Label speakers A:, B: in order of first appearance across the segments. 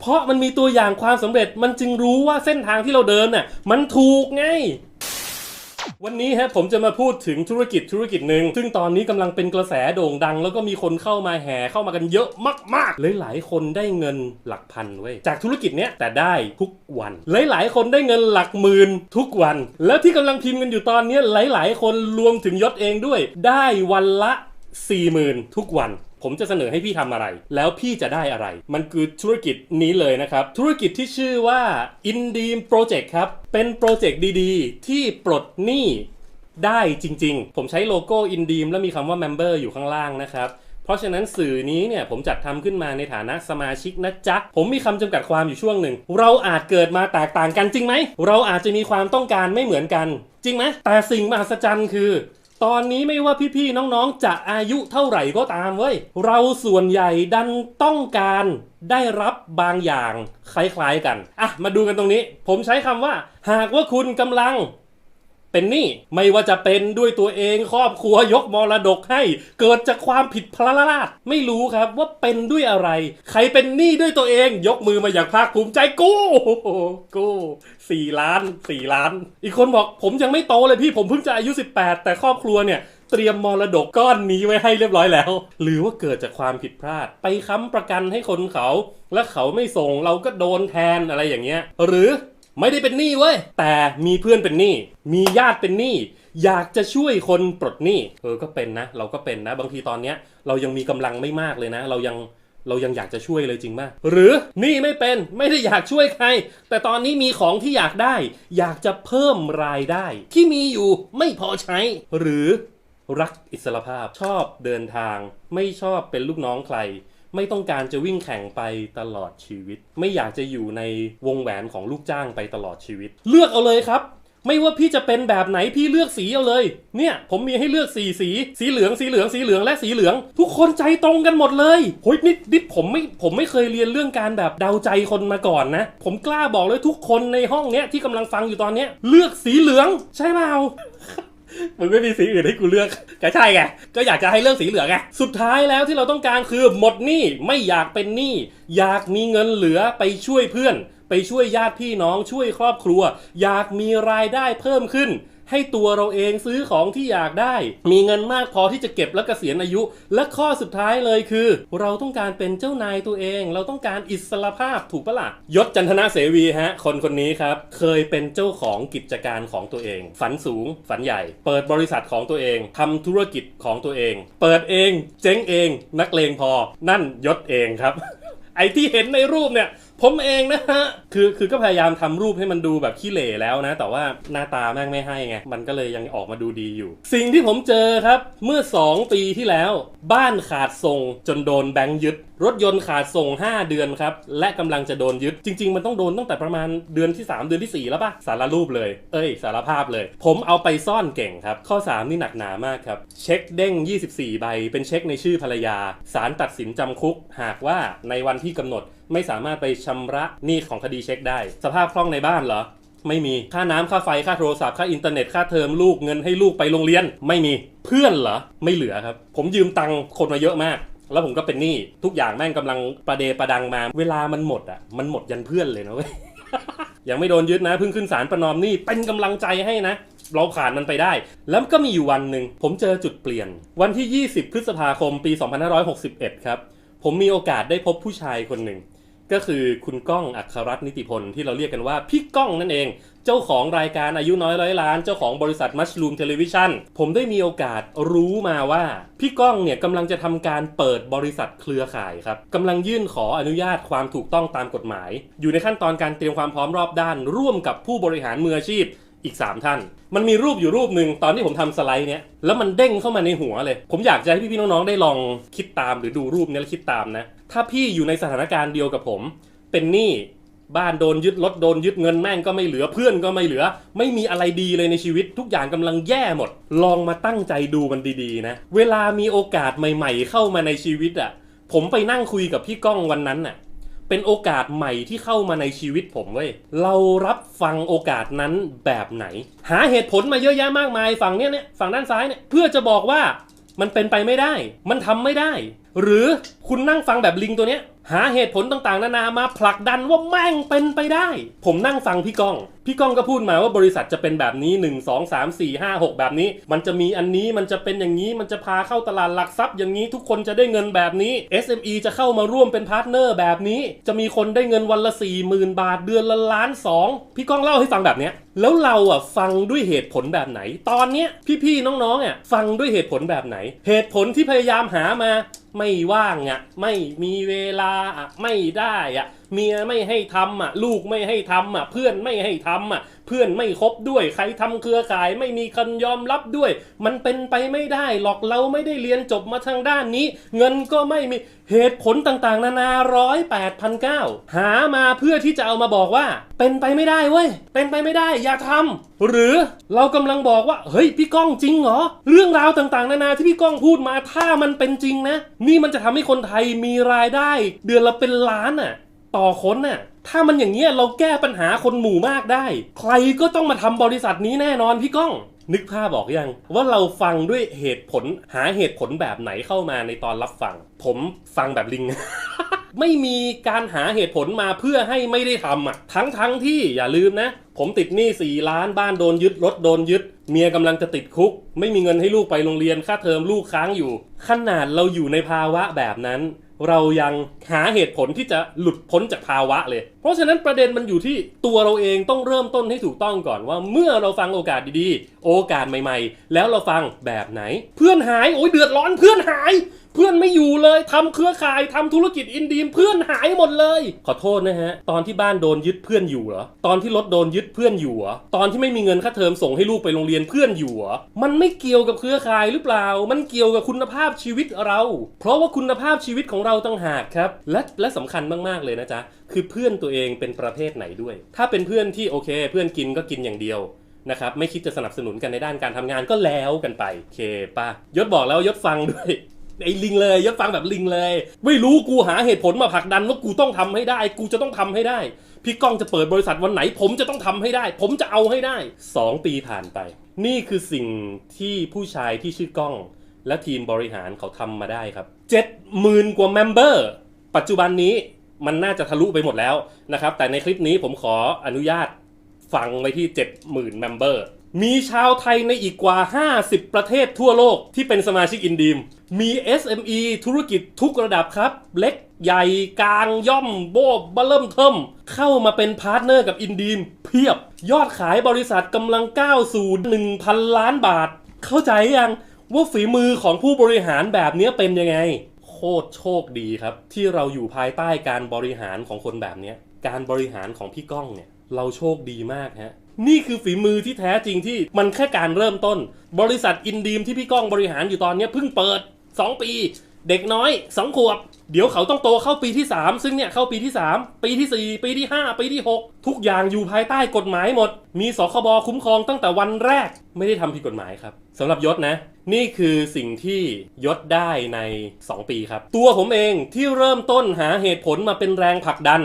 A: เพราะมันมีตัวอย่างความสำเร็จมันจึงรู้ว่าเส้นทางที่เราเดินน่ะมันถูกไง วันนี้ฮะผมจะมาพูดถึงธุรกิจธุรกิจหนึ่งซึ่งตอนนี้กำลังเป็นกระแสโด่งดัง แล้วก็มีคนเข้ามาแห่เข้ามากันเยอะมากๆหลายๆคนได้เงินหลักพันเว้ยจากธุรกิจเนี้ยแต่ได้ทุกวันหลายๆคนได้เงินหลักหมื่นทุกวัน แล้วที่กำลังพิมพ์กันอยู่ตอนนี้ยหลาย ๆ คนรวมถึงยศเองด้วย ได้วันละ40,000ทุกวัน ผมจะเสนอให้พี่ทำอะไร แล้วพี่จะได้อะไร มันคือธุรกิจนี้เลยนะครับ ธุรกิจที่ชื่อว่า i n d e a m Project ครับ เป็นโปรเจกต์ดีๆ ที่ปลดหนี้ได้จริงๆ ผมใช้โลโก้ i n d e a m แล้วมีคำว่า Member อยู่ข้างล่างนะครับเพราะฉะนั้นสื่อนี้เนี่ยผมจัดทำขึ้นมาในฐานะสมาชิกนะจ๊ะ ผมมีคำจำกัดความอยู่ช่วงหนึ่ง เราอาจเกิดมาแตกต่างกันจริงไหม เราอาจจะมีความต้องการไม่เหมือนกัน จริงไหมแต่สิ่งมหัศจรรย์คือ ตอนนี้ไม่ว่าพี่ๆน้องๆ จะอายุเท่าไหร่ก็ตามเว้ย เราส่วนใหญ่ดันต้องการได้รับบางอย่างคล้ายๆกัน อะ มาดูกันตรงนี้ ผมใช้คำว่า หากว่าคุณกำลัง เป็นหนี้ไม่ว่าจะเป็นด้วยตัวเองครอบครัวยกมรดกให้ เกิดจากความผิดพลาดไม่รู้ครับว่าเป็นด้วยอะไร ใครเป็นหนี้ด้วยตัวเองยกมือมาอย่างภาคภูมิใจกู้กู้สี่ล้านสี่ล้าน อีกคนบอกผมยังไม่โตเลยพี่ผมเพิ่งจะอายุ 18 แต่ครอบครัวเนี่ยเตรียมมรดกก้อนนี้ไว้ให้เรียบร้อยแล้ว หรือว่าเกิดจากความผิดพลาด ไปค้ำประกันให้คนเขา และเขาไม่ส่งเราก็โดนแทนอะไรอย่างเงี้ย หรือ ไม่ได้เป็นหนี้เว้ย แต่มีเพื่อนเป็นหนี้ มีญาติเป็นหนี้ อยากจะช่วยคนปลดหนี้ เออ ก็เป็นนะ เราก็เป็นนะ บางทีตอนเนี้ยเรายังมีกำลังไม่มากเลยนะ เรายังเรายังอยากจะช่วยเลยจริงมาก หรือหนี่ไม่เป็นไม่ได้อยากช่วยใคร แต่ตอนนี้มีของที่อยากได้ อยากจะเพิ่มรายได้ ที่มีอยู่ไม่พอใช้ หรือรักอิสรภาพชอบเดินทาง ไม่ชอบเป็นลูกน้องใคร ไม่ต้องการจะวิ่งแข่งไปตลอดชีวิต ไม่อยากจะอยู่ในวงแหวนของลูกจ้างไปตลอดชีวิต เลือกเอาเลยครับ ไม่ว่าพี่จะเป็นแบบไหนพี่เลือกสีเอาเลย เนี่ยผมมีให้เลือกสีสี สีเหลืองสีเหลืองสีเหลืองและสีเหลือง ทุกคนใจตรงกันหมดเลยโฮ้ยนี่นี่ผมไม่ผมไม่เคยเรียนเรื่องการแบบเดาใจคนมาก่อนนะ ผมกล้าบอกเลยทุกคนในห้องเนี้ยที่กำลังฟังอยู่ตอนเนี้ย เลือกสีเหลืองใช่เปล่า มึงไม่มีสีอื่นให้กูเลือกก็ใช่ไงก็อยากจะให้เลือกสีเหลืองไงสุดท้ายแล้วที่เราต้องการคือหมดหนี้ไม่อยากเป็นหนี้อยากมีเงินเหลือไปช่วยเพื่อน ไปช่วยญาติพี่น้องช่วยครอบครัว อยากมีรายได้เพิ่มขึ้น ให้ตัวเราเองซื้อของที่อยากได้ มีเงินมากพอที่จะเก็บและเกษียณอายุ และข้อสุดท้ายเลยคือ เราต้องการเป็นเจ้านายตัวเอง เราต้องการอิสรภาพถูกปะล่ะยศจันทนาเสวีฮะ คนคนนี้ครับ เคยเป็นเจ้าของกิจการของตัวเอง ฝันสูง ฝันใหญ่ เปิดบริษัทของตัวเองทำธุรกิจของตัวเอง เปิดเอง เจ๊งเอง นักเลงพอ นั่นยศเองครับ ไอที่เห็นในรูปเนี่ย ผมเองนะฮะคือคือก็พยายามทำรูปให้มันดูแบบขี้เหร่แล้วนะ แต่ว่าหน้าตาแม่งไม่ให้ไง มันก็เลยยังออกมาดูดีอยู่ สิ่งที่ผมเจอครับ เมื่อ 2 ปีที่แล้ว บ้านขาดส่งจนโดนแบงค์ยึด รถยนต์ขาดส่ง 5 เดือนครับ และกำลังจะโดนยึด จริง ๆ มันต้องโดนตั้งแต่ประมาณเดือนที่ 3 เดือนที่ 4 แล้วป่ะสารรูปเลย เอ้ย สารภาพเลย ผมเอาไปซ่อนเก่งครับ ข้อ 3 นี่หนักหนามากครับ เช็คเด้ง 24 ใบ เป็นเช็คในชื่อภรรยา ศาลตัดสินจำคุก หากว่าในวันที่กำหนดไม่สามารถไปชำระหนี้ของคดีเช็คได้ สภาพคล่องในบ้านเหรอ ไม่มี ค่าน้ำค่าไฟ ค่าโทรศัพท์ ค่าอินเทอร์เน็ต ค่าเทอมลูก เงินให้ลูกไปโรงเรียน ไม่มี เพื่อนเหรอ ไม่เหลือครับ ผมยืมตังค์คนมาเยอะมาก แล้วผมก็เป็นหนี้ ทุกอย่างแม่งกำลังประเดประดังมา เวลามันหมดอะ มันหมดยันเพื่อนเลยนะเว้ย ยังไม่โดนยึดนะ เพิ่งขึ้นศาลประนอมหนี้ เป็นกำลังใจให้นะเราผ่านมันไปได้ แล้วก็มีอยู่วันหนึ่ง ผมเจอจุดเปลี่ยน วันที่ 20 พฤษภาคม ปี 2561 ครับ ผมมีโอกาสได้พบผู้ชายคนหนึ่ง ก็คือคุณก้องอัครรัตน์นิติพลที่เราเรียกกันว่าพี่ก้องนั่นเอง เจ้าของรายการอายุน้อยร้อยล้าน เจ้าของบริษัทมัชลูมเทเลวิชันผมได้มีโอกาสรู้มาว่า พี่ก้องเนี่ยกำลังจะทำการเปิดบริษัทเครือข่ายครับกำลังยื่นขออนุญาตความถูกต้องตามกฎหมาย อยู่ในขั้นตอนการเตรียมความพร้อมรอบด้าน ร่วมกับผู้บริหารมืออาชีพอีก 3 ท่าน มันมีรูปอยู่รูปหนึ่งตอนที่ผมทำสไลด์เนี้ยแล้วมันเด้งเข้ามาในหัวเลย ผมอยากจะให้พี่ๆน้องๆได้ลองคิดตามหรือดูรูปนี้แล้วคิดตามนะ ถ้าพี่อยู่ในสถานการณ์เดียวกับผม เป็นหนี้บ้านโดนยึดรถโดนยึดเงินแม่งก็ไม่เหลือเพื่อนก็ไม่เหลือ ไม่มีอะไรดีเลยในชีวิตทุกอย่างกำลังแย่หมด ลองมาตั้งใจดูมันดีๆนะ เวลามีโอกาสใหม่ ๆ เข้ามาในชีวิตอะ่ะ ผมไปนั่งคุยกับพี่ก้องวันนั้นน่ะ เป็นโอกาสใหม่ที่เข้ามาในชีวิตผมเว้ยเรารับฟังโอกาสนั้นแบบไหน หาเหตุผลมาเยอะแยะมากมายฝั่งเนี้ยเนี่ยฝั่งด้านซ้ายเนี่ยเพื่อจะบอกว่ามันเป็นไปไม่ได้ มันทำไม่ได้ หรือคุณนั่งฟังแบบลิงตัวเนี้ย หาเหตุผลต่างๆ นานามาผลักดันว่าแม่งเป็นไปได้ ผมนั่งฟังพี่ก้อง พี่ก้องก็พูดมาว่าบริษัทจะเป็นแบบนี้ 1 2 3 4 5 6 แบบนี้ มันจะมีอันนี้มันจะเป็นอย่างนี้มันจะพาเข้าตลาดหลักทรัพย์อย่างนี้ทุกคนจะได้เงินแบบนี้ SME จะเข้ามาร่วมเป็นพาร์ทเนอร์แบบนี้ จะมีคนได้เงินวันละ 4 0,000 บาทเดือนละล้านสองพี่ก้องเล่าให้ฟังแบบเนี้ยแล้วเราอะฟังด้วยเหตุผลแบบไหน ตอนเนี้ยพี่ๆน้องๆอะฟังด้วยเหตุผลแบบไหน เหตุผลที่พยายามหามา ไม่ว่างอะไม่มีเวลาอะไม่ได้อะ เมียไม่ให้ทำอะ ลูกไม่ให้ทำอะ เพื่อนไม่ให้ทำอะ เพื่อนไม่คบด้วย ใครทำเครือข่ายไม่มีคนยอมรับด้วย มันเป็นไปไม่ได้หรอกเราไม่ได้เรียนจบมาทางด้านนี้ เงินก็ไม่มีเหตุผลต่างๆ นานาร้อยแปดพันเก้าหามาเพื่อที่จะเอามาบอกว่า เป็นไปไม่ได้เว้ยเป็นไปไม่ได้อย่าทำหรือเรากำลังบอกว่า เฮ้ยพี่ก้องจริงเหรอเรื่องราวต่างๆ นานาที่พี่ก้องพูดมาถ้ามันเป็นจริงนะ นี่มันจะทำให้คนไทยมีรายได้ เดือนละเป็นล้านน่ะ ต่อคนน่ะ ถ้ามันอย่างเงี้ยเราแก้ปัญหาคนหมู่มากได้ ใครก็ต้องมาทำบริษัทนี้แน่นอนพี่ก้อง นึกภาพบอกยัง ว่าเราฟังด้วยเหตุผลหาเหตุผลแบบไหนเข้ามาในตอนรับฟัง ผมฟังแบบลิง ไม่มีการหาเหตุผลมาเพื่อให้ไม่ได้ทำอะ ทั้งทั้งที่อย่าลืมนะ ผมติดหนี้สี่ล้านบ้านโดนยึดรถโดนยึด เมียกำลังจะติดคุก ไม่มีเงินให้ลูกไปโรงเรียนค่าเทอมลูกค้างอยู่ ขนาดเราอยู่ในภาวะแบบนั้น เรายังหาเหตุผลที่จะหลุดพ้นจากภาวะเลย เพราะฉะนั้นประเด็นมันอยู่ที่ตัวเราเองต้องเริ่มต้นให้ถูกต้องก่อนว่า เมื่อเราฟังโอกาสดีๆ โอกาสใหม่ ๆ แล้วเราฟังแบบไหน เพื่อนหายโอ้ยเดือดร้อนเพื่อนหายเพื่อนไม่อยู่เลยทำเครือข่ายทำธุรกิจอินดีมเพื่อนหายหมดเลย ขอโทษนะฮะ ตอนที่บ้านโดนยึดเพื่อนอยู่เหรอตอนที่รถโดนยึดเพื่อนอยู่เหรอตอนที่ไม่มีเงินค่าเทอมส่งให้ลูกไปโรงเรียนเพื่อนอยู่เหรอมันไม่เกี่ยวกับเครือข่ายหรือเปล่า มันเกี่ยวกับคุณภาพชีวิตเรา เพราะว่าคุณภาพชีวิตของเราต่างหากครับ และและสำคัญมากๆเลยนะจ๊ะคือเพื่อนตัวเองเป็นประเภทไหนด้วย ถ้าเป็นเพื่อนที่โอเค เพื่อนกินก็กินอย่างเดียวนะครับไม่คิดจะสนับสนุนกันในด้านการทำงานก็แล้วกันไปเคป่ะยศบอกแล้วยศฟังด้วย ไอ้ลิงเลยยศฟังแบบลิงเลย ไม่รู้กูหาเหตุผลมาผลักดันว่ากูต้องทำให้ได้ กูจะต้องทำให้ได้ พี่ก้องจะเปิดบริษัทวันไหน ผมจะต้องทำให้ได้ ผมจะเอาให้ได้ 2 ปีผ่านไป นี่คือสิ่งที่ผู้ชายที่ชื่อก้อง และทีมบริหารเขาทำมาได้ครับ70,000กว่าเมมเบอร์ปัจจุบันนี้มันน่าจะทะลุไปหมดแล้วนะครับ แต่ในคลิปนี้ผมขออนุญาตฟังไว้ที่ 70,000เมมเบอร์มีชาวไทยในอีกกว่า 50 ประเทศทั่วโลกที่เป็นสมาชิกอินดีม มี SME ธุรกิจทุกระดับครับ เล็กใหญ่กลางย่อมโบบเบเริ่มเทิมเข้ามาเป็นพาร์ทเนอร์กับอินดีม เพียบยอดขายบริษัทกำลังก้าวสู่ 1,000 ล้านบาท เข้าใจยังว่าฝีมือของผู้บริหารแบบนี้เป็นยังไง โคตรโชคดีครับ ที่เราอยู่ภายใต้การบริหารของคนแบบเนี้ยการบริหารของพี่ก้องเนี่ยเราโชคดีมากฮะนี่คือฝีมือที่แท้จริงที่มันแค่การเริ่มต้น บริษัทอินดีมที่พี่ก้องบริหารอยู่ตอนนี้เพิ่งเปิด 2ปี เด็กน้อย2ขวบ เดี๋ยวเขาต้องโตเข้าปีที่3ซึ่งเนี่ยเข้าปีที่3ปีที่4ปีที่5ปีที่6ทุกอย่างอยู่ภายใต้กฎหมายหมด มีสคบคุ้มครองตั้งแต่วันแรกไม่ได้ทำผิดกฎหมายครับสำหรับยศนะ นี่คือสิ่งที่ยศได้ใน 2 ปีครับ ตัวผมเองที่เริ่มต้นหาเหตุผลมาเป็นแรงผลักดัน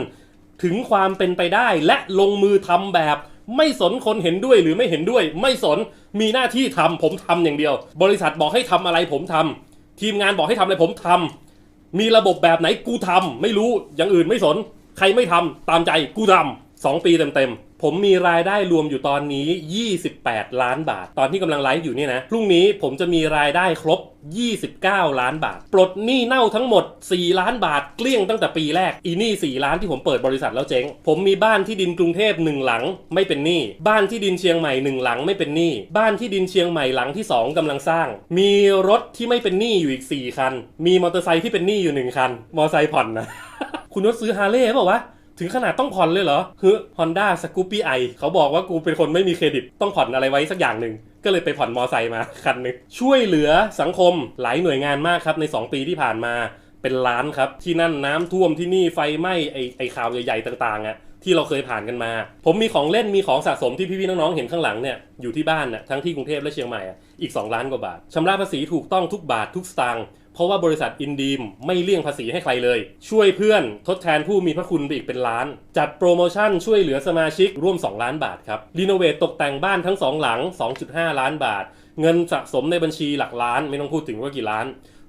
A: ถึงความเป็นไปได้และลงมือทำแบบ ไม่สนคนเห็นด้วยหรือไม่เห็นด้วย ไม่สนมีหน้าที่ทำผมทำอย่างเดียว บริษัทบอกให้ทำอะไรผมทำ ทีมงานบอกให้ทำอะไรผมทำมีระบบแบบไหนกูทำไม่รู้อย่างอื่นไม่สน ใครไม่ทำตามใจกูทำสองปีเต็มๆ ผมมีรายได้รวมอยู่ตอนนี้ 28 ล้านบาท ตอนที่กำลังไลฟ์อยู่เนี่ยนะ พรุ่งนี้ผมจะมีรายได้ครบ 29 ล้านบาท ปลดหนี้เน่าทั้งหมด 4 ล้านบาท เกลี้ยงตั้งแต่ปีแรก อีหนี้ 4 ล้านที่ผมเปิดบริษัทแล้วเจ๊ง ผมมีบ้านที่ดินกรุงเทพหนึ่งหลังไม่เป็นหนี้ บ้านที่ดินเชียงใหม่หนึ่งหลังไม่เป็นหนี้ บ้านที่ดินเชียงใหม่หลังที่ 2กำลังสร้าง มีรถที่ไม่เป็นหนี้อยู่อีก 4 คัน มีมอเตอร์ไซค์ที่เป็นหนี้อยู่หนึ่งคัน มอเตอร์ไซค์ผ่อนนะ คุณนศซื้อฮาร์เลย์เปล่าวะ ถึงขนาดต้องผ่อนเลยเหรอ คือฮอนด้าสกูปปี้ไอเขาบอกว่ากูเป็นคนไม่มีเครดิต ต้องผ่อนอะไรไว้สักอย่างหนึ่ง ก็เลยไปผ่อนมอไซค์มาคันนึง ช่วยเหลือสังคมหลายหน่วยงานมากครับใน 2 ปีที่ผ่านมา เป็นล้านครับ ที่นั่นน้ำท่วมที่นี่ไฟไหม้ไอไอข่าวใหญ่ๆต่างๆอะที่เราเคยผ่านกันมา ผมมีของเล่นมีของสะสมที่พี่ๆน้องๆเห็นข้างหลังเนี่ยอยู่ที่บ้านน่ะทั้งที่กรุงเทพและเชียงใหม่อะอีก 2 ล้านกว่าบาทชำระภาษีถูกต้องทุกบาททุกสตางค์ เพราะว่าบริษัทอินดีมไม่เลี่ยงภาษีให้ใครเลย ช่วยเพื่อนทดแทนผู้มีพระคุณไปอีกเป็นล้าน จัดโปรโมชั่นช่วยเหลือสมาชิกร่วม 2 ล้านบาทครับรีโนเวทตกแต่งบ้านทั้ง 2 หลัง 2.5 ล้านบาท เงินสะสมในบัญชีหลักล้าน ไม่ต้องพูดถึงว่ากี่ล้าน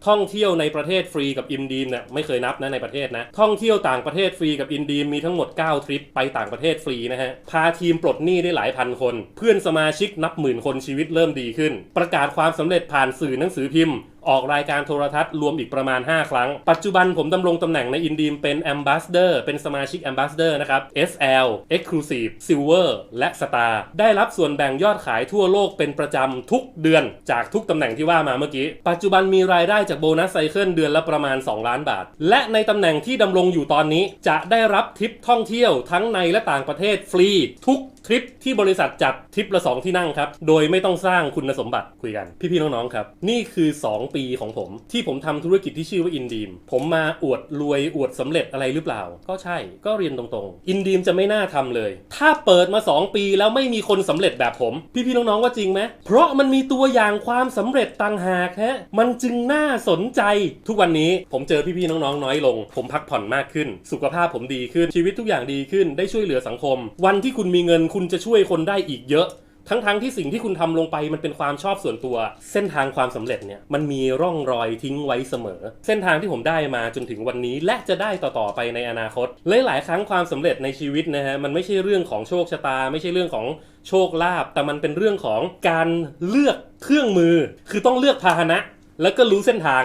A: ท่องเที่ยวในประเทศฟรีกับอินดีมเนี่ยไม่เคยนับนะในประเทศนะ ท่องเที่ยวต่างประเทศฟรีกับอินดีมมีทั้งหมด 9 ทริปไปต่างประเทศฟรีนะฮะ พาทีมปลดหนี้ได้หลายพันคน เพื่อนสมาชิกนับหมื่นคนชีวิตเริ่มดีขึ้น ประกาศความสำเร็จผ่านสื่อหนังสือพิมพ์ ออกรายการโทรทัศน์รวมอีกประมาณ 5 ครั้ง ปัจจุบันผมดำรงตำแหน่งในอินดีมเป็น Ambassador เป็นสมาชิก Ambassador นะครับ SL Exclusive Silver และ Star ได้รับส่วนแบ่งยอดขายทั่วโลกเป็นประจำทุกเดือนจากทุกตำแหน่งที่ว่ามาเมื่อกี้ ปัจจุบันมีรายได้จากโบนัสไซเคิลเดือนละประมาณ 2 ล้านบาท และในตำแหน่งที่ดำรงอยู่ตอนนี้จะได้รับทริปท่องเที่ยวทั้งในและต่างประเทศฟรีทุก ทริปที่บริษัทจัดทริปละ 2 ที่นั่งครับ โดยไม่ต้องสร้างคุณสมบัติคุยกัน พี่ๆน้องๆครับ นี่คือ 2 ปีของผม ที่ผมทำธุรกิจที่ชื่อว่าอินดีมผมมาอวดรวยอวดสำเร็จอะไรหรือเปล่า ก็ใช่ก็เรียนตรงๆ อินดีมจะไม่น่าทำเลย ถ้าเปิดมา 2 ปีแล้วไม่มีคนสำเร็จแบบผม พี่ๆน้องๆว่าจริงไหมเพราะมันมีตัวอย่างความสำเร็จต่างหากฮะมันจึงน่าสนใจ ทุกวันนี้ผมเจอพี่ๆน้องๆน้อยลง ผมพักผ่อนมากขึ้น สุขภาพผมดีขึ้นชีวิตทุกอย่างดีขึ้นได้ช่วยเหลือสังคม วันที่คุณมีเงินคุณจะช่วยคนได้อีกเยอะ ทั้งๆทที่สิ่งที่คุณทำลงไปมันเป็นความชอบส่วนตัว เส้นทางความสำเร็จเนี่ยมันมีร่องรอยทิ้งไว้เสมอ เส้นทางที่ผมได้มาจนถึงวันนี้ และจะได้ต่อๆไปในอนาคตหลายๆครั้งความสำเร็จในชีวิตนะฮะมันไม่ใช่เรื่องของโชคชะตา ไม่ใช่เรื่องของโชคลาภแต่มันเป็นเรื่องของการเลือกเครื่องมือ คือต้องเลือกพาหนะ แล้วก็รู้เส้นทาง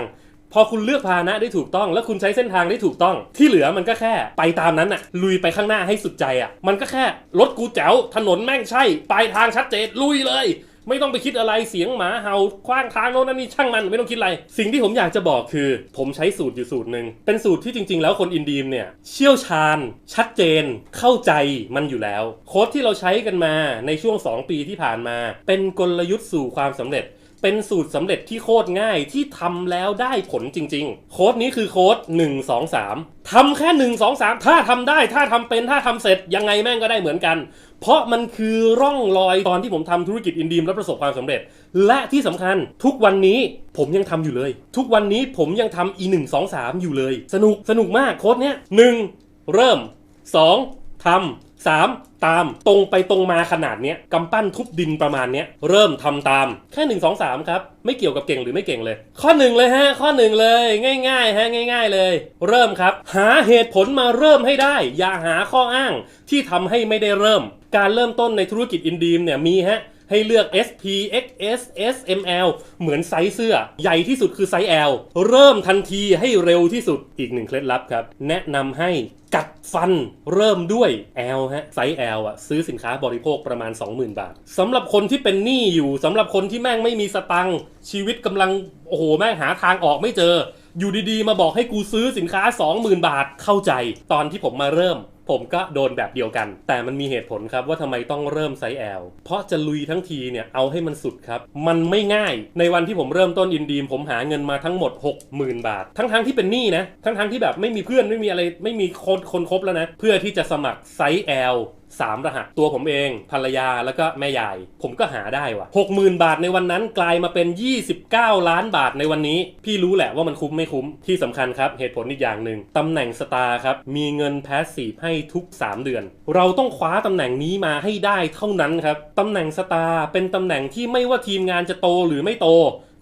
A: พอคุณเลือกพาหนะได้ถูกต้อง แล้วคุณใช้เส้นทางได้ถูกต้อง ที่เหลือมันก็แค่ไปตามนั้นน่ะลุยไปข้างหน้าให้สุดใจอะมันก็แค่รถกูแจ๋วถนนแม่งใช่ปลายทางชัดเจนลุยเลย ไม่ต้องไปคิดอะไรเสียงหมาเห่าคว้างทางโน้นนั่นนี่ช่างมันไม่ต้องคิดอะไร สิ่งที่ผมอยากจะบอกคือ ผมใช้สูตรอยู่สูตรหนึ่งเป็นสูตรที่จริง ๆ แล้วคนอินดีมเนี่ยเชี่ยวชาญ ชัดเจน เข้าใจมันอยู่แล้ว โค้ดที่เราใช้กันมาในช่วง 2 ปีที่ผ่านมา เป็นกลยุทธ์สู่ความสำเร็จ เป็นสูตรสำเร็จที่โคตรง่ายที่ทำแล้วได้ผลจริง ๆ โค้ดนี้คือโค้ด1 2 3ทำแค่ 1 2 3 ถ้าทำได้ ถ้าทำเป็น ถ้าทำเสร็จ ยังไงแม่งก็ได้เหมือนกัน เพราะมันคือร่องรอยตอนที่ผมทำธุรกิจอินดีมและประสบความสำเร็จ และที่สำคัญทุกวันนี้ผมยังทำอยู่เลย ทุกวันนี้ผมยังทำ e 1 2 3อยู่เลย สนุกสนุกมากโค้ดเนี้ยหนึ่งเริ่ม 2. ทำ 3. ตามตรงไปตรงมาขนาดเนี้ยกำปั้นทุบดินประมาณเนี้ยเริ่มทำตามแค่1 2 3ครับไม่เกี่ยวกับเก่งหรือไม่เก่งเลย ข้อหนึ่งเลยฮะ ข้อหนึ่งเลย ง่ายๆฮะง่าย ๆเลย เริ่มครับ หาเหตุผลมาเริ่มให้ได้ อย่าหาข้ออ้างที่ทำให้ไม่ได้เริ่ม การเริ่มต้นในธุรกิจอินดีมเนี่ยมีฮะ ให้เลือก SP XS S M L เหมือนไซส์เสื้อ ใหญ่ที่สุดคือไซส์ L เริ่มทันทีให้เร็วที่สุดอีกหนึ่งเคล็ดลับครับ แนะนำให้กัดฟันเริ่มด้วย L ฮะไซส์ L อะซื้อสินค้าบริโภคประมาณ 20,000 บาทสำหรับคนที่เป็นหนี้อยู่สำหรับคนที่แม่งไม่มีสตังค์ชีวิตกำลังโอ้โหแม่งหาทางออกไม่เจอ อยู่ดีๆ มาบอกให้กูซื้อสินค้า 20,000 บาทเข้าใจ ตอนที่ผมมาเริ่ม ผมก็โดนแบบเดียวกัน แต่มันมีเหตุผลครับว่าทำไมต้องเริ่มไซส์ L เพราะจะลุยทั้งทีเนี่ยเอาให้มันสุดครับ มันไม่ง่าย ในวันที่ผมเริ่มต้นอินดีมผมหาเงินมาทั้งหมด 60,000 บาท ทั้งๆที่เป็นหนี้นะ ทั้งๆที่แบบไม่มีเพื่อนไม่มีอะไรไม่มีคนคนคบแล้วนะ เพื่อที่จะสมัครไซส์ L สามรหัส ตัวผมเอง ภรรยาแล้วก็แม่ยาย ผมก็หาได้ว่ะ60,000 บาทในวันนั้นกลายมาเป็น 29 ล้านบาทในวันนี้ พี่รู้แหละว่ามันคุ้มไม่คุ้มที่สำคัญครับ เหตุผลอีกอย่างหนึ่งตำแหน่งสตาร์ครับ มีเงินแพสซีฟให้ทุก 3 เดือน เราต้องคว้าตำแหน่งนี้มาให้ได้เท่านั้นครับตำแหน่งสตาร์เป็นตำแหน่งที่ไม่ว่าทีมงานจะโตหรือไม่โต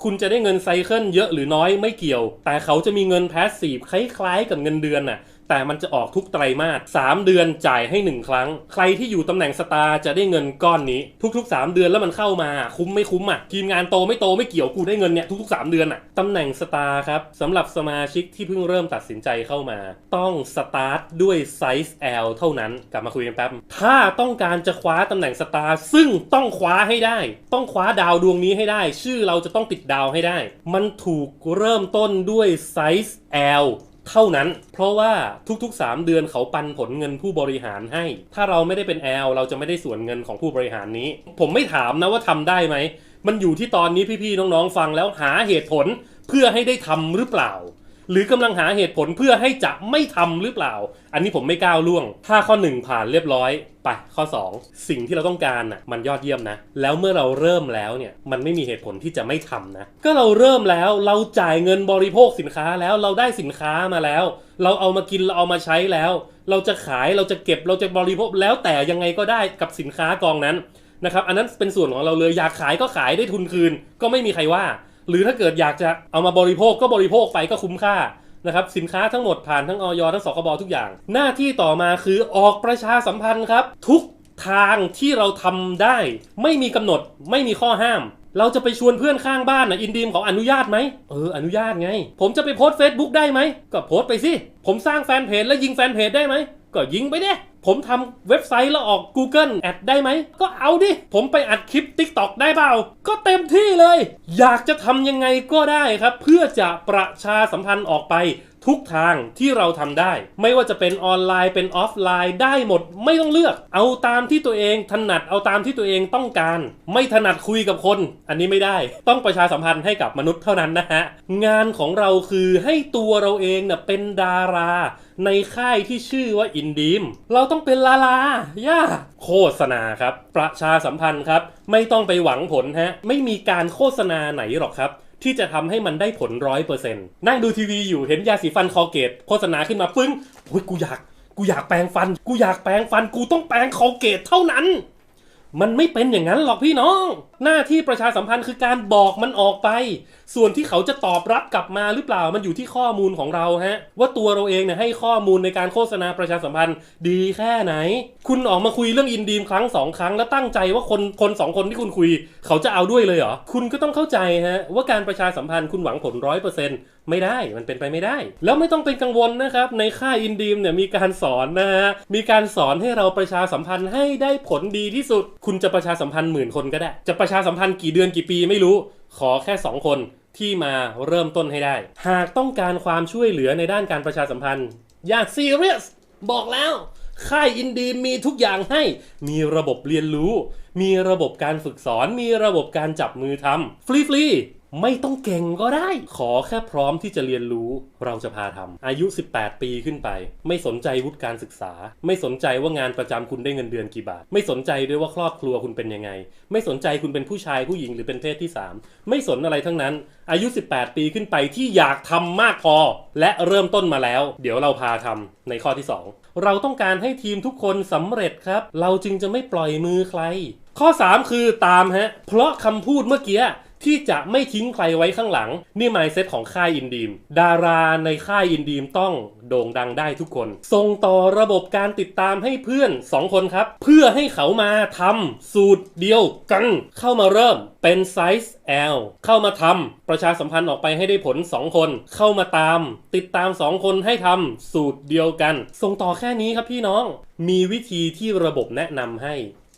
A: คุณจะได้เงินไซเคิลเยอะหรือน้อยไม่เกี่ยว แต่เขาจะมีเงินแพสซีฟคล้ายๆกับเงินเดือนน่ะ แต่มันจะออกทุกไตรมาส3เดือนจ่ายให้ 1 ครั้ง ใครที่อยู่ตำแหน่งสตาร์จะได้เงินก้อนนี้ ทุก ๆ 3 เดือนแล้วมันเข้ามาคุ้มไม่คุ้มอะทีมงานโตไม่โตไม่เกี่ยวกูได้เงินเนี่ยทุกๆ 3 เดือนอะตำแหน่งสตาร์ครับสำหรับสมาชิกที่เพิ่งเริ่มตัดสินใจเข้ามา ต้องสตาร์ทด้วยไซส์ L เท่านั้นกลับมาคุยกันแป๊บถ้าต้องการจะคว้าตำแหน่งสตาร์ซึ่งต้องคว้าให้ได้ ต้องคว้าดาวดวงนี้ให้ได้ ชื่อเราจะต้องติดดาวให้ได้ มันถูกเริ่มต้นด้วยไซส์ L เท่านั้น เพราะว่าทุกๆ 3 เดือนเขาปันผลเงินผู้บริหารให้ ถ้าเราไม่ได้เป็นแอลเราจะไม่ได้ส่วนเงินของผู้บริหารนี้ ผมไม่ถามนะว่าทำได้ไหม มันอยู่ที่ตอนนี้พี่ๆน้องๆฟังแล้วหาเหตุผลเพื่อให้ได้ทำหรือเปล่า หรือกำลังหาเหตุผลเพื่อให้จะไม่ทำหรือเปล่า อันนี้ผมไม่ก้าวล่วง ถ้าข้อ 1 ผ่านเรียบร้อยไปข้อ 2 สิ่งที่เราต้องการน่ะมันยอดเยี่ยมนะ แล้วเมื่อเราเริ่มแล้วเนี่ยมันไม่มีเหตุผลที่จะไม่ทำนะ ก็เราเริ่มแล้วเราจ่ายเงินบริโภคสินค้าแล้วเราได้สินค้ามาแล้ว เราเอามากินเราเอามาใช้แล้ว เราจะขายเราจะเก็บเราจะบริโภคแล้วแต่ยังไงก็ได้กับสินค้ากองนั้นนะครับอันนั้นเป็นส่วนของเราเลยอยากขายก็ขายได้ทุนคืน ก็ไม่มีใครว่า หรือถ้าเกิดอยากจะเอามาบริโภคก็บริโภคไปก็คุ้มค่านะครับสินค้าทั้งหมดผ่านทั้งออยทั้งสคบทุกอย่าง หน้าที่ต่อมาคือออกประชาสัมพันธ์ครับ ทุกทางที่เราทำได้ ไม่มีกำหนดไม่มีข้อห้าม เราจะไปชวนเพื่อนข้างบ้านนะอินดีมเขาอนุญาตไหมเอออนุญาตไง ผมจะไปโพสต์ Facebook ได้ไหมก็โพสต์ไปสิผมสร้างแฟนเพจแล้วยิงแฟนเพจได้ไหม ก็ยิงไปเด้ผมทำเว็บไซต์แล้วออก Google แอดได้ไหม ก็เอาดิ ผมไปอัดคลิป TikTok ได้เปล่า ก็เต็มที่เลย อยากจะทำยังไงก็ได้ครับ เพื่อจะประชาสัมพันธ์ออกไป ทุกทางที่เราทำได้ ไม่ว่าจะเป็นออนไลน์เป็นออฟไลน์ได้หมด ไม่ต้องเลือก เอาตามที่ตัวเองถนัดเอาตามที่ตัวเองต้องการ ไม่ถนัดคุยกับคน อันนี้ไม่ได้ ต้องประชาสัมพันธ์ให้กับมนุษย์เท่านั้นนะฮะงานของเราคือให้ตัวเราเองเน่ะเป็นดาราในค่ายที่ชื่อว่าอินดีม เราต้องเป็นลาลา ย่า โฆษณาครับ ประชาสัมพันธ์ครับ ไม่ต้องไปหวังผลฮะ ไม่มีการโฆษณาไหนหรอกครับ ที่จะทำให้มันได้ผลร้อยเปอร์เซ็นต์นั่งดูทีวีอยู่เห็นยาสีฟันคอเกตโฆษณาขึ้นมาปึ้งโอ้ยกูอยากกูอยากแปรงฟัน กูอยากแปรงฟัน กูต้องแปรงคอเกตเท่านั้น มันไม่เป็นอย่างนั้นหรอกพี่น้อง หน้าที่ประชาสัมพันธ์คือการบอกมันออกไป ส่วนที่เขาจะตอบรับกลับมาหรือเปล่ามันอยู่ที่ข้อมูลของเราฮะ ว่าตัวเราเองเนี่ยให้ข้อมูลในการโฆษณาประชาสัมพันธ์ดีแค่ไหน คุณออกมาคุยเรื่องอินดีมครั้งสองครั้ง แล้วตั้งใจว่าคนคนสองคนที่คุณคุย เขาจะเอาด้วยเลยเหรอ คุณก็ต้องเข้าใจฮะว่าการประชาสัมพันธ์คุณหวังผลร้อยเปอร์เซ็นต์ไม่ได้มันเป็นไปไม่ได้ แล้วไม่ต้องเป็นกังวลนะครับ ในค่ายอินดีมเนี่ยมีการสอนนะฮะมีการสอนให้เราประชาสัมพันธ์ให้ได้ผลดีที่สุด คุณจะประชาสัมพันธ์หมื่นคนก็ได้จะประชาสัมพันธ์กี่เดือนกี่ปีไม่รู้ ขอแค่ 2 คนที่มาเริ่มต้นให้ได้ หากต้องการความช่วยเหลือในด้านการประชาสัมพันธ์ อย่าซีเรียสบอกแล้วค่ายอินดีมีทุกอย่างให้ มีระบบเรียนรู้ มีระบบการฝึกสอน มีระบบการจับมือทำฟรีฟรีๆ ไม่ต้องเก่งก็ได้ ขอแค่พร้อมที่จะเรียนรู้เราจะพาทำอายุ 18 ปีขึ้นไป ไม่สนใจวุฒิการศึกษา ไม่สนใจว่างานประจำคุณได้เงินเดือนกี่บาท ไม่สนใจด้วยว่าครอบครัวคุณเป็นยังไง ไม่สนใจคุณเป็นผู้ชายผู้หญิงหรือเป็นเพศที่ 3 ไม่สนอะไรทั้งนั้น อายุ 18 ปีขึ้นไปที่อยากทำมากพอ และเริ่มต้นมาแล้ว เดี๋ยวเราพาทำในข้อที่ 2 เราต้องการให้ทีมทุกคนสำเร็จครับ เราจึงจะไม่ปล่อยมือใคร ข้อ 3 คือตามฮะเพราะคำพูดเมื่อกี้ ที่จะไม่ทิ้งใครไว้ข้างหลัง นี่หมายเซตของค่ายอินดีม ดาราในค่ายอินดีมต้องโด่งดังได้ทุกคน ส่งต่อระบบการติดตามให้เพื่อน 2 คนครับ เพื่อให้เขามาทำสูตรเดียวกัน เข้ามาเริ่มเป็นไซส์ L เข้ามาทำประชาสัมพันธ์ออกไปให้ได้ผล 2 คน เข้ามาตาม ติดตาม 2 คนให้ทำสูตรเดียวกัน ส่งต่อแค่นี้ครับพี่น้อง มีวิธีที่ระบบแนะนำให้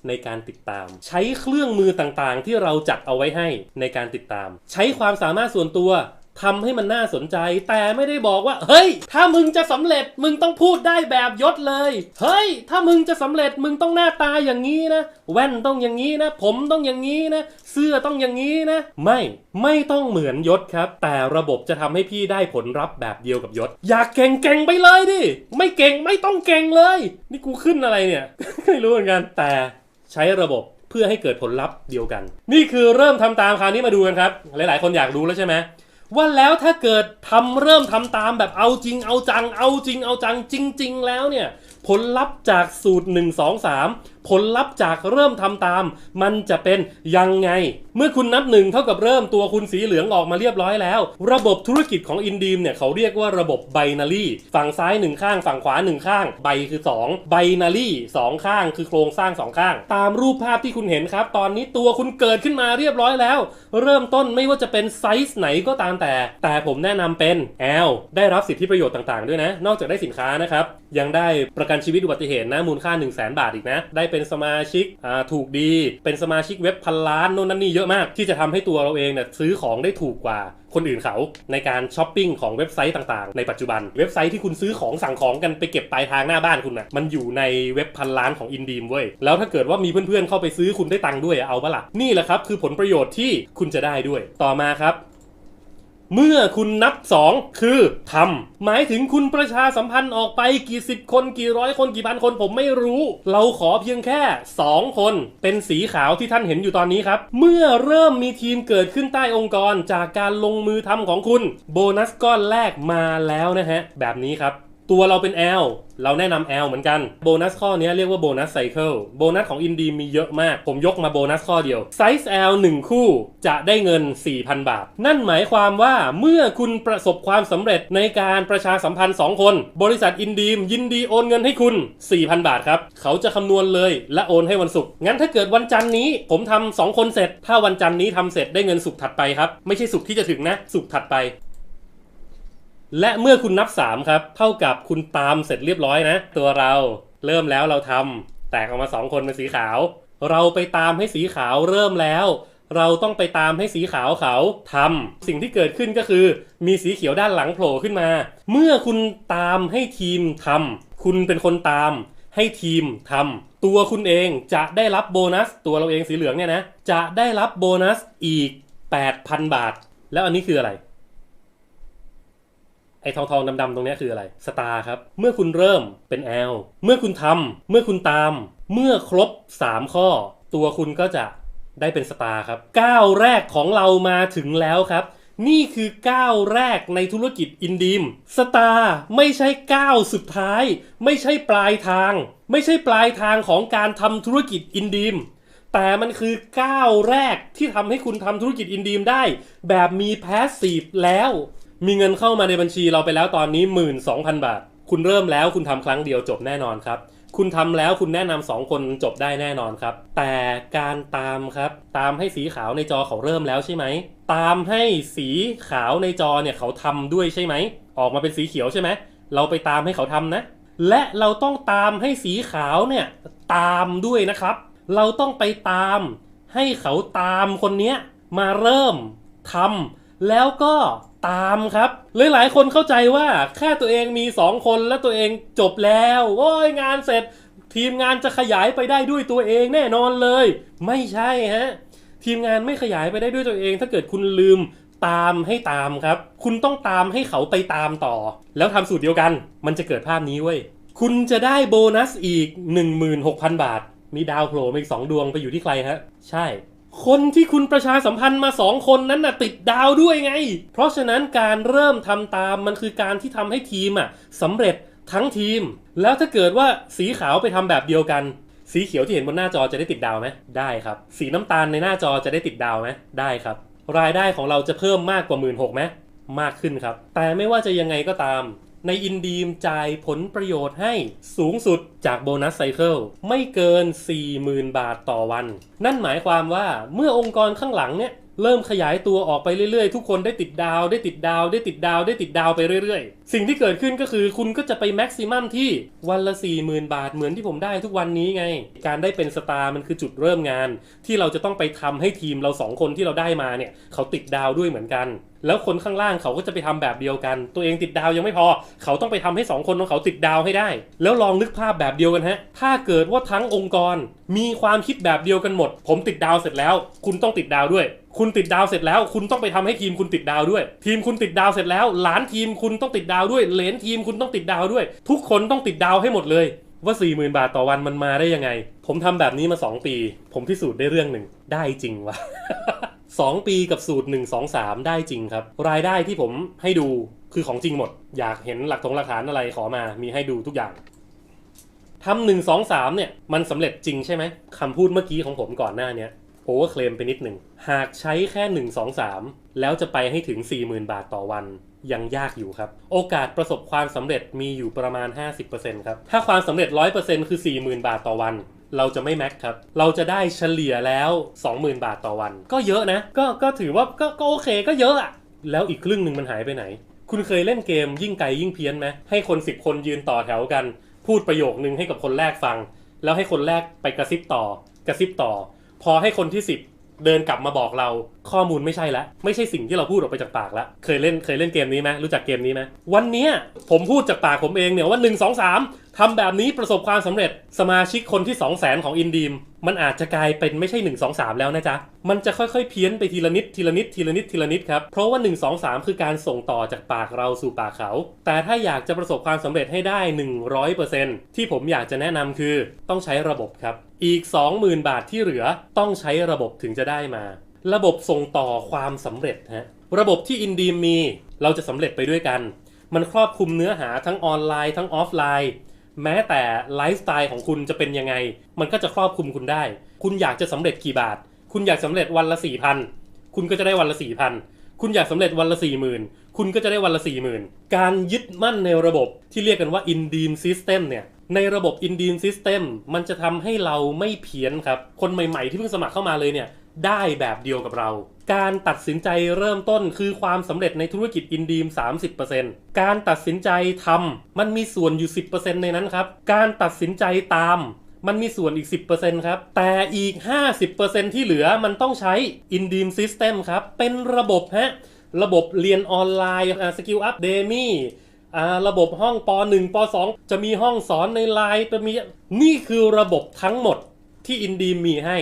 A: ในการติดตาม ใช้เครื่องมือต่างๆ ที่เราจัดเอาไว้ให้ในการติดตาม ใช้ความสามารถส่วนตัวทำให้มันน่าสนใจ แต่ไม่ได้บอกว่า เฮ้ย ถ้ามึงจะสำเร็จมึงต้องพูดได้แบบยศเลย เฮ้ย ถ้ามึงจะสำเร็จมึงต้องหน้าตาอย่างนี้นะ แว่นต้องอย่างนี้นะ ผมต้องอย่างนี้นะ เสื้อต้องอย่างนี้นะ ไม่ ไม่ต้องเหมือนยศครับ แต่ระบบจะทำให้พี่ได้ผลลัพธ์แบบเดียวกับยศ อยากเก่งเก่งไปเลยดิ ไม่เก่งไม่ต้องเก่งเลย นี่กูขึ้นอะไรเนี่ย ไม่รู้เหมือนกัน แต่ ใช้ระบบเพื่อให้เกิดผลลัพธ์เดียวกัน นี่คือเริ่มทำตามคราวนี้มาดูกันครับ หลาย ๆ คนอยากรู้แล้วใช่ไหมว่าแล้วถ้าเกิดทำเริ่มทำตามแบบเอาจริงเอาจัง เอาจริงเอาจังจริง ๆ แล้วเนี่ยผลลัพธ์จากสูตร 1 2 3ผลลัพธ์จากเริ่มทำตาม มันจะเป็นยังไง เมื่อคุณนับหนึ่งเท่ากับเริ่มตัวคุณสีเหลืองออกมาเรียบร้อยแล้ว ระบบธุรกิจของอินดีมเนี่ยเขาเรียกว่าระบบไบนารีฝั่งซ้ายหนึ่งข้าง ฝั่งขวาหนึ่งข้างไบคือ2ไบนารีสองข้างคือโครงสร้างสองข้าง ตามรูปภาพที่คุณเห็นครับ ตอนนี้ตัวคุณเกิดขึ้นมาเรียบร้อยแล้ว เริ่มต้นไม่ว่าจะเป็นไซส์ไหนก็ตามแต่ แต่ผมแนะนำเป็น L ได้รับสิทธิประโยชน์ต่างๆ ด้วยนะ นอกจากได้สินค้านะครับยังได้ประกันชีวิตอุบัติเหตุนะมูลค่า 1 0 0 0 0แบาทอีกนะได้เป็นสมาชิกอ่าถูกดี เป็นสมาชิกเว็บพันล้านโน่นนั่นนี่เยอะมาก ที่จะทำให้ตัวเราเองเนี่ยซื้อของได้ถูกกว่าคนอื่นเขาในการช้อปปิ้งของเว็บไซต์ต่างๆ ในปัจจุบัน เว็บไซต์ที่คุณซื้อของสั่งของกันไปเก็บปลายทางหน้าบ้านคุณนะมันอยู่ในเว็บพันล้านของอินดีมเว้ย แล้วถ้าเกิดว่ามีเพื่อนๆเข้าไปซื้อคุณได้ตังค์ด้วยเอาปะล่ะนี่แหละครับคือผลประโยชน์ที่คุณจะได้ด้วย ต่อมาครับ เมื่อคุณนับ 2 คือทำหมายถึงคุณประชาสัมพันธ์ออกไปกี่สิบคนกี่ร้อยคนกี่พันคนผมไม่รู้ เราขอเพียงแค่ 2 คน เป็นสีขาวที่ท่านเห็นอยู่ตอนนี้ครับ เมื่อเริ่มมีทีมเกิดขึ้นใต้องค์กรจากการลงมือทำของคุณ โบนัสก้อนแรกมาแล้วนะฮะ แบบนี้ครับ ตัวเราเป็น L เราแนะนำ L เหมือนกันโบนัสข้อนี้เรียกว่าโบนัสไซเคิลโบนัสของอินดีมีเยอะมาก ผมยกมาโบนัสข้อเดียวไซส์ L 1 คู่จะได้เงิน 4,000 บาท นั่นหมายความว่าเมื่อคุณประสบความสำเร็จในการประชาสัมพันธ์ 2 คน บริษัทอินดีมยินดีโอนเงินให้คุณ 4,000 บาทครับ เขาจะคำนวณเลยและโอนให้วันศุกร์งั้นถ้าเกิดวันจันทร์นี้ผมทำสองคนเสร็จ ถ้าวันจันทร์นี้ทำเสร็จได้เงินศุกร์ถัดไปครับไม่ใช่ศุกร์ที่จะถึงนะศุกร์ถัดไป และเมื่อคุณนับ 3 ครับ เท่ากับคุณตามเสร็จเรียบร้อยนะ ตัวเราเริ่มแล้วเราทำแตกออกมา 2 คนเป็นสีขาว เราไปตามให้สีขาวเริ่มแล้ว เราต้องไปตามให้สีขาวเขาทำสิ่งที่เกิดขึ้นก็คือ มีสีเขียวด้านหลังโผล่ขึ้นมา เมื่อคุณตามให้ทีมทำคุณเป็นคนตามให้ทีมทำตัวคุณเองจะได้รับโบนัส ตัวเราเองสีเหลืองเนี่ยนะ จะได้รับโบนัสอีก 8,000 บาท แล้วอันนี้คืออะไร ไอ้ทองทองดำๆตรงนี้คืออะไรสตาร์ครับ เมื่อคุณเริ่มเป็น L เมื่อคุณทำเมื่อคุณตาม เมื่อครบ 3 ข้อ ตัวคุณก็จะได้เป็นสตาร์ครับก้าวแรกของเรามาถึงแล้วครับ นี่คือก้าวแรกในธุรกิจอินดีมสตาร์ไม่ใช่ก้าวสุดท้าย ไม่ใช่ปลายทาง ไม่ใช่ปลายทางของการทำธุรกิจอินดีมแต่มันคือก้าวแรกที่ทำให้คุณทำธุรกิจอินดีมได้ แบบมีแพสซีฟแล้ว มีเงินเข้ามาในบัญชีเราไปแล้วตอนนี้ 12,000 บาท คุณเริ่มแล้วคุณทำครั้งเดียวจบแน่นอนครับ คุณทำแล้วคุณแนะนำสองคนจบได้แน่นอนครับ แต่การตามครับ ตามให้สีขาวในจอเขาเริ่มแล้วใช่ไหม ตามให้สีขาวในจอเนี่ยเขาทำด้วยใช่ไหม ออกมาเป็นสีเขียวใช่ไหม เราไปตามให้เขาทำนะ และเราต้องตามให้สีขาวเนี่ยตามด้วยนะครับ เราต้องไปตาม ให้เขาตามคนเนี้ยมาเริ่มทำแล้วก็ ตามครับหลายๆคนเข้าใจว่าแค่ตัวเองมี 2 คนแล้วตัวเองจบแล้วโอ้ยงานเสร็จ ทีมงานจะขยายไปได้ด้วยตัวเองแน่นอนเลย ไม่ใช่ฮะทีมงานไม่ขยายไปได้ด้วยตัวเอง ถ้าเกิดคุณลืมตามให้ตามครับ คุณต้องตามให้เขาไปตามต่อ แล้วทำสูตรเดียวกัน มันจะเกิดภาพนี้เว้ยคุณจะได้โบนัสอีก 16,000 บาท มีดาวโผล่มาอีกสองดวงไปอยู่ที่ใครฮะ ใช่ คนที่คุณประชาสัมพันธ์มาสองคนนั้นน่ะติดดาวด้วยไง เพราะฉะนั้นการเริ่มทำตามมันคือการที่ทำให้ทีมอะสำเร็จทั้งทีม แล้วถ้าเกิดว่าสีขาวไปทำแบบเดียวกัน สีเขียวที่เห็นบนหน้าจอจะได้ติดดาวไหมได้ครับ สีน้ำตาลในหน้าจอจะได้ติดดาวไหมได้ครับ รายได้ของเราจะเพิ่มมากกว่า1 6ื่นหกไหมมากขึ้นครับ แต่ไม่ว่าจะยังไงก็ตาม ในอินดีมจ่ายผลประโยชน์ให้สูงสุดจากโบนัสไซเคิลไม่เกิน 40,000 บาทต่อวัน นั่นหมายความว่าเมื่อองค์กรข้างหลังเนี่ยเริ่มขยายตัวออกไปเรื่อยๆ ทุกคนได้ติดดาวได้ติดดาวได้ติดดาวได้ติดดาวไปเรื่อยๆ สิ่งที่เกิดขึ้นก็คือคุณก็จะไปแม็กซิมัมที่วันละ 40,000 บาทเหมือนที่ผมได้ทุกวันนี้ไง การได้เป็นสตาร์มันคือจุดเริ่มงาน ที่เราจะต้องไปทำให้ทีมเราสองคนที่เราได้มาเนี่ยเขาติดดาวด้วยเหมือนกัน แล้วคนข้างล่างเขาก็จะไปทำแบบเดียวกัน ตัวเองติดดาวยังไม่พอ เขาต้องไปทำให้สองคนของเขาติดดาวให้ได้ แล้วลองนึกภาพแบบเดียวกันฮะถ้าเกิดว่าทั้งองค์กร มีความคิดแบบเดียวกันหมด ผมติดดาวเสร็จแล้ว คุณต้องติดดาวด้วยคุณติดดาวเสร็จแล้ว คุณต้องไปทำให้ทีมคุณติดดาวด้วย ทีมคุณติดดาวเสร็จแล้ว หลานทีมคุณต้องติดดาวด้วยเหลนทีมคุณต้องติดดาวด้วย ทุกคนต้องติดดาวให้หมดเลยว่า 40,000 บาทต่อวันมันมาได้ยังไง ผมทำแบบนี้มา 2 ปี ผมพิสูจน์ได้เรื่องหนึ่ง ได้จริงวะ 2 ปีกับสูตร 1 2 3 ได้จริงครับ รายได้ที่ผมให้ดูคือของจริงหมด อยากเห็นหลักฐงหลักฐานอะไรขอมา มีให้ดูทุกอย่างทำหนึ่งสองสามเนี่ย มันสำเร็จจริงใช่ไหมคำพูดเมื่อกี้ของผมก่อนหน้าเนี้ยโอเวอร์เคลมไปนิดหนึ่ง หากใช้แค่ 1 2 3 แล้วจะไปให้ถึง 40,000 บาทต่อวัน ยังยากอยู่ครับ โอกาสประสบความสำเร็จมีอยู่ประมาณ 50%ครับ ถ้าความสำเร็จ 100%คือ 40,000 บาทต่อวัน เราจะไม่แม็กครับ เราจะได้เฉลี่ยแล้ว 20,000 บาทต่อวัน ก็เยอะนะ ก็ก็ถือว่าก็ก็โอเคก็เยอะอะแล้วอีกครึ่งหนึ่งมันหายไปไหน คุณเคยเล่นเกมยิ่งไกลยิ่งเพี้ยนไหมให้คน 10 คนยืนต่อแถวกัน พูดประโยคนึงให้กับคนแรกฟัง แล้วให้คนแรกไปกระซิบต่อกระซิบต่อ พอให้คนที่ 10 เดินกลับมาบอกเราข้อมูลไม่ใช่แล้วไม่ใช่สิ่งที่เราพูดออกไปจากปากแล้วเคยเล่นเคยเล่นเกมนี้ไหมรู้จักเกมนี้ไหมวันนี้ผมพูดจากปากผมเองเนี่ยว่า 1 2 3ทำแบบนี้ประสบความสำเร็จสมาชิกคนที่ 2 0 0แสนของอินดีม มันอาจจะกลายเป็นไม่ใช่ 1 2 3 แล้วนะจ๊ะ มันจะค่อยๆเพี้ยนไปทีละนิดทีละนิดทีละนิดทีละนิดครับ เพราะว่า 1 2 3 คือการส่งต่อจากปากเราสู่ปากเขา แต่ถ้าอยากจะประสบความสำเร็จให้ได้ 100%ที่ผมอยากจะแนะนำคือต้องใช้ระบบครับ อีก 20,000 บาทที่เหลือต้องใช้ระบบถึงจะได้มา ระบบส่งต่อความสำเร็จฮะ ระบบที่อินดีมมี เราจะสำเร็จไปด้วยกัน มันครอบคลุมเนื้อหาทั้งออนไลน์ทั้งออฟไลน์ แม้แต่ไลฟ์สไตล์ของคุณจะเป็นยังไง มันก็จะครอบคลุมคุณได้ คุณอยากจะสำเร็จกี่บาท คุณอยากสำเร็จวันละสี่พันคุณก็จะได้วันละสี่พันคุณอยากสำเร็จวันละสี่หมื่นคุณก็จะได้วันละสี่หมื่นการยึดมั่นในระบบที่เรียกกันว่า in d e a m System เนี่ยในระบบ in d e a m System มันจะทำให้เราไม่เพี้ยนครับ คนใหม่ๆที่เพิ่งสมัครเข้ามาเลยเนี่ย ได้แบบเดียวกับเรา การตัดสินใจเริ่มต้นคือความสำเร็จในธุรกิจอินดีม 30%การตัดสินใจทำมันมีส่วนอยู่ 10%ในนั้นครับ การตัดสินใจตามมันมีส่วนอีก 10%ครับ แต่อีก 50%ที่เหลือมันต้องใช้ in d e a m System ครับ เป็นระบบฮะ ระบบเรียนออนไลน์สกิลอัพเดมี่ระบบห้องป .1 ป .2 จะมีห้องสอนในไลน์จะมี นี่คือระบบทั้งหมดที่อินดีมมีให้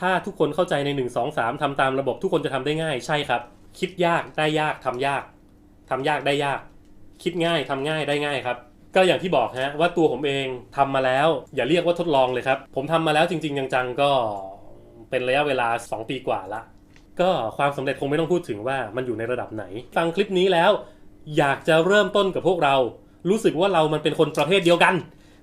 A: ถ้าทุกคนเข้าใจใน 1 2 3ทำตามระบบทุกคนจะทำได้ง่าย ใช่ครับ คิดยากได้ยากทำยากทำยากได้ยาก คิดง่ายทำง่ายได้ง่ายครับ ก็อย่างที่บอกฮะว่าตัวผมเองทำมาแล้ว อย่าเรียกว่าทดลองเลยครับ ผมทำมาแล้วจริง ๆ จังๆ ก็เป็นระยะเวลา 2 ปีกว่าละ ก็ความสำเร็จคงไม่ต้องพูดถึงว่ามันอยู่ในระดับไหน ฟังคลิปนี้แล้ว อยากจะเริ่มต้นกับพวกเรา รู้สึกว่าเรามันเป็นคนประเภทเดียวกัน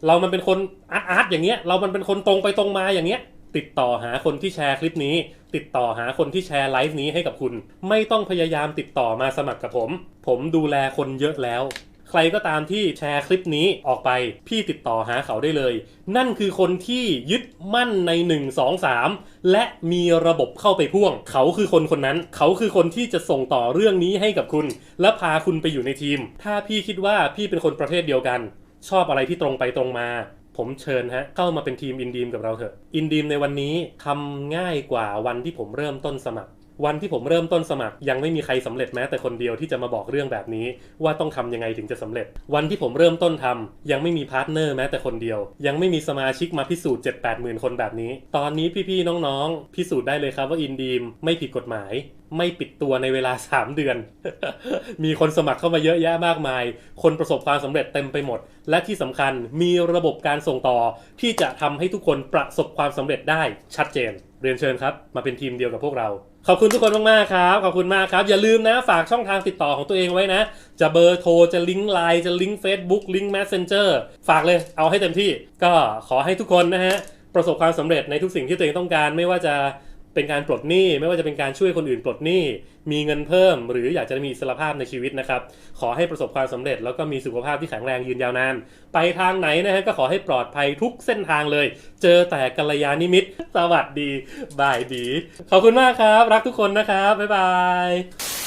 A: เรามันเป็นคนอาร์ตอย่างเงี้ย เรามันเป็นคนตรงไปตรงมาอย่างเงี้ย ติดต่อหาคนที่แชร์คลิปนี้ ติดต่อหาคนที่แชร์ไลฟ์นี้ให้กับคุณ ไม่ต้องพยายามติดต่อมาสมัครกับผม ผมดูแลคนเยอะแล้ว ใครก็ตามที่แชร์คลิปนี้ออกไป พี่ติดต่อหาเขาได้เลย นั่นคือคนที่ยึดมั่นใน 1 2 3 และมีระบบเข้าไปพ่วง เขาคือคนคนนั้น เขาคือคนที่จะส่งต่อเรื่องนี้ให้กับคุณ และพาคุณไปอยู่ในทีม ถ้าพี่คิดว่าพี่เป็นคนประเภทเดียวกัน ชอบอะไรที่ตรงไปตรงมา ผมเชิญฮะเข้ามาเป็นทีมอินดีมกับเราเถอะอินดีมในวันนี้ทำง่ายกว่าวันที่ผมเริ่มต้นสมัคร วันที่ผมเริ่มต้นสมัคร ยังไม่มีใครสำเร็จแม้แต่คนเดียวที่จะมาบอกเรื่องแบบนี้ ว่าต้องทำยังไงถึงจะสำเร็จ วันที่ผมเริ่มต้นทำยังไม่มีพาร์ทเนอร์แม้แต่คนเดียว ยังไม่มีสมาชิกมาพิสูจน์7 8หมื่นคนแบบนี้ ตอนนี้พี่ๆน้องๆ พิสูจน์ได้เลยครับว่าอินดีมไม่ผิดกฎหมาย ไม่ปิดตัวในเวลา 3 เดือน มีคนสมัครเข้ามาเยอะแยะมากมาย คนประสบความสำเร็จเต็มไปหมด และที่สำคัญมีระบบการส่งต่อ ที่จะทำให้ทุกคนประสบความสำเร็จได้ชัดเจน เรียนเชิญครับ มาเป็นทีมเดียวกับพวกเรา ขอบคุณทุกคนมากๆครับ ขอบคุณมากครับ อย่าลืมนะฝากช่องทางติดต่อของตัวเองไว้นะ จะเบอร์โทร จะลิงก์ไลน์ จะลิงก์ Facebook ลิงก์ Messenger ฝากเลยเอาให้เต็มที่ ก็ขอให้ทุกคนนะฮะ ประสบความสำเร็จในทุกสิ่งที่ตัวเองต้องการ ไม่ว่าจะเป็นการปลดหนี้ ไม่ว่าจะเป็นการช่วยคนอื่นปลดหนี้ มีเงินเพิ่ม หรืออยากจะมีอิสรภาพในชีวิตนะครับ ขอให้ประสบความสำเร็จ แล้วก็มีสุขภาพที่แข็งแรงยืนยาวนาน ไปทางไหนนะฮะก็ขอให้ปลอดภัยทุกเส้นทางเลย เจอแต่กัลยาณิมิตรสวัสดีบายดี ขอบคุณมากครับ รักทุกคนนะครับ บ๊ายบาย